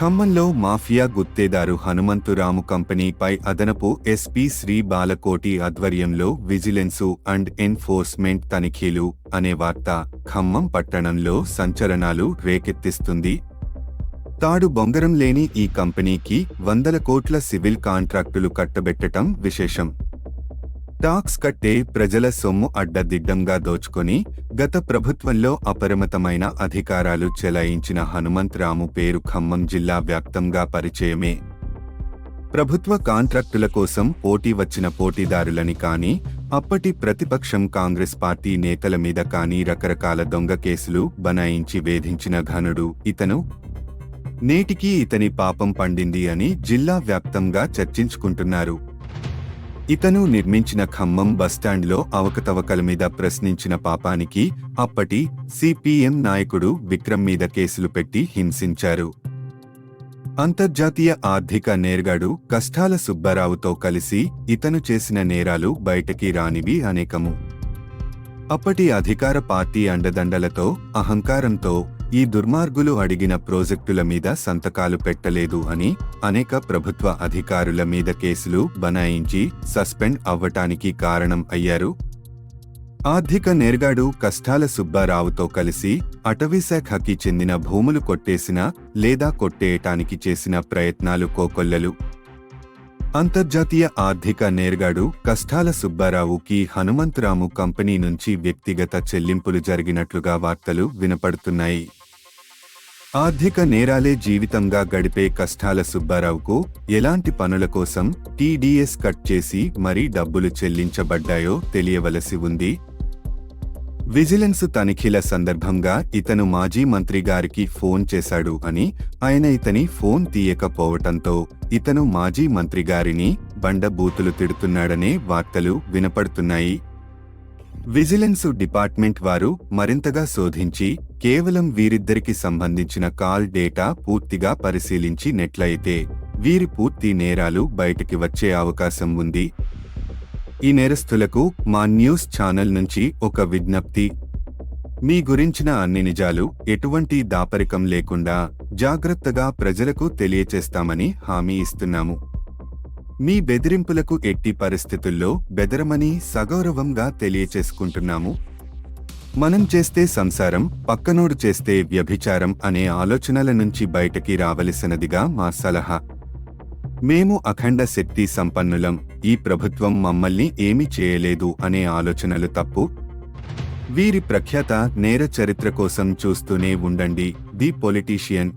ఖమ్మంలో మాఫియా గుత్తేదారు హనుమంతురాము కంపెనీపై అదనపు ఎస్పీ శ్రీ బాలకోటి ఆధ్వర్యంలో విజిలెన్సు అండ్ ఎన్ఫోర్స్మెంట్ తనిఖీలు అనే వార్త ఖమ్మం పట్టణంలో సంచలనాలు రేకెత్తిస్తుంది. తాడు బొంగరం లేని ఈ కంపెనీకి వందల కోట్ల సివిల్ కాంట్రాక్టులు కట్టబెట్టటం విశేషం. టాక్స్ కట్టే ప్రజల సొమ్ము అడ్డదిడ్డంగా దోచుకొని గత ప్రభుత్వంలో అపరిమితమైన అధికారాలు చెలాయించిన హనుమంతరాము పేరు ఖమ్మం జిల్లా వ్యాప్తంగా పరిచయమే. ప్రభుత్వ కాంట్రాక్టుల కోసం పోటీ వచ్చిన పోటీదారులని కానీ అప్పటి ప్రతిపక్షం కాంగ్రెస్ పార్టీ నేతల మీద కానీ రకరకాల దొంగ కేసులు బనాయించి వేధించిన ఘనుడు ఇతను. నేటికీ ఇతని పాపం పండింది అని జిల్లా వ్యాప్తంగా చర్చించుకుంటున్నారు. ఇతను నిర్మించిన ఖమ్మం బస్టాండ్లో అవకతవకల మీద ప్రశ్నించిన పాపానికి అప్పటి సిపిఎం నాయకుడు విక్రమ్ మీద కేసులు పెట్టి హింసించారు. అంతర్జాతీయ ఆర్థిక నేర్గాడు కష్టాల సుబ్బారావుతో కలిసి ఇతను చేసిన నేరాలు బయటకి రానివి అనేకము. అప్పటి అధికార పార్టీ అండదండలతో అహంకారంతో ఈ దుర్మార్గులు అడిగిన ప్రాజెక్టుల మీద సంతకాలు పెట్టలేదు అని అనేక ప్రభుత్వ అధికారుల మీద కేసులు బనాయించి సస్పెండ్ అవ్వటానికి కారణం అయ్యారు. ఆర్థిక నేర్గాడు కష్టాల సుబ్బారావుతో కలిసి అటవీశాఖకి చెందిన భూములు కొట్టేసిన లేదా కొట్టేయటానికి చేసిన ప్రయత్నాలు కోకొల్లలు. అంతర్జాతీయ ఆర్థిక నేర్గాడు కష్టాల సుబ్బారావుకి హనుమంతరాము కంపెనీ నుంచి వ్యక్తిగత చెల్లింపులు జరిగినట్లుగా వార్తలు వినపడుతున్నాయి. ఆర్థిక నేరాలే జీవితంగా గడిపే కష్టాల సుబ్బారావుకు ఎలాంటి పనుల కోసం టీడీఎస్ కట్ చేసి మరీ డబ్బులు చెల్లించబడ్డాయో తెలియవలసి ఉంది. విజిలెన్స్ తనిఖీల సందర్భంగా ఇతను మాజీ మంత్రి గారికి ఫోన్ చేశాడు అని ఆయన ఇతని ఫోన్ తీయకపోవటంతో ఇతను మాజీ మంత్రి గారిని బండబూతులు తిడుతున్నాడనే వార్తలు వినపడుతున్నాయి. విజిలెన్స్ డిపార్ట్మెంట్ వారు మరింతగా శోధించి కేవలం వీరిద్దరికి సంబంధించిన కాల్ డేటా పూర్తిగా పరిశీలించి నెట్లయితే వీరి పూర్తి నేరాలు బయటికి వచ్చే అవకాశం ఉంది. ఈ నేరస్తులకు మా న్యూస్ ఛానల్ నుంచి ఒక విజ్ఞప్తి. మీ గురించిన అన్ని నిజాలు ఎటువంటి దాపరికం లేకుండా జాగ్రత్తగా ప్రజలకు తెలియచేస్తామని హామీ ఇస్తున్నాము. మీ బెదిరింపులకు ఎట్టి పరిస్థితుల్లో బెదరమని సగౌరవంగా తెలియచేసుకుంటున్నాము? మనం చేస్తే సంసారం పక్కనోడు చేస్తే వ్యభిచారం అనే ఆలోచనల నుంచి బయటకి రావలసినదిగా మా సలహా. మేము అఖండ శక్తి సంపన్నులం ఈ ప్రభుత్వం మమ్మల్ని ఏమీ చేయలేదు అనే ఆలోచనలు తప్పు? వీరి ప్రఖ్యాత నేర చరిత్ర కోసం చూస్తూనే ఉండండి ది పొలిటీషియన్.